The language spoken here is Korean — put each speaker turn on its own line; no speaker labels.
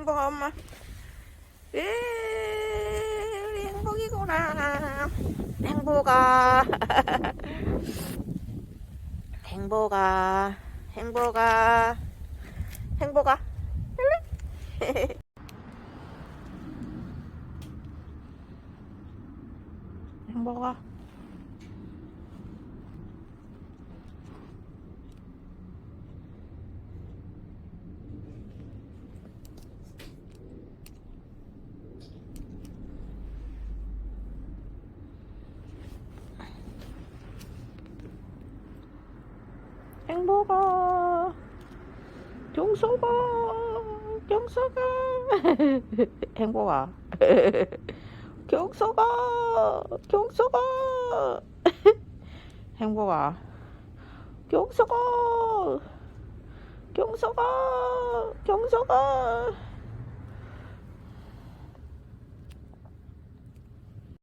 행복아 엄마 예 우리 행복이구나. 행복아. 행복아. 행복아. 행복아. 행복아 행복아 경서가. 경서가. 행복아 경서가. 경서가. 행복아 경서가. 경서가. 경서가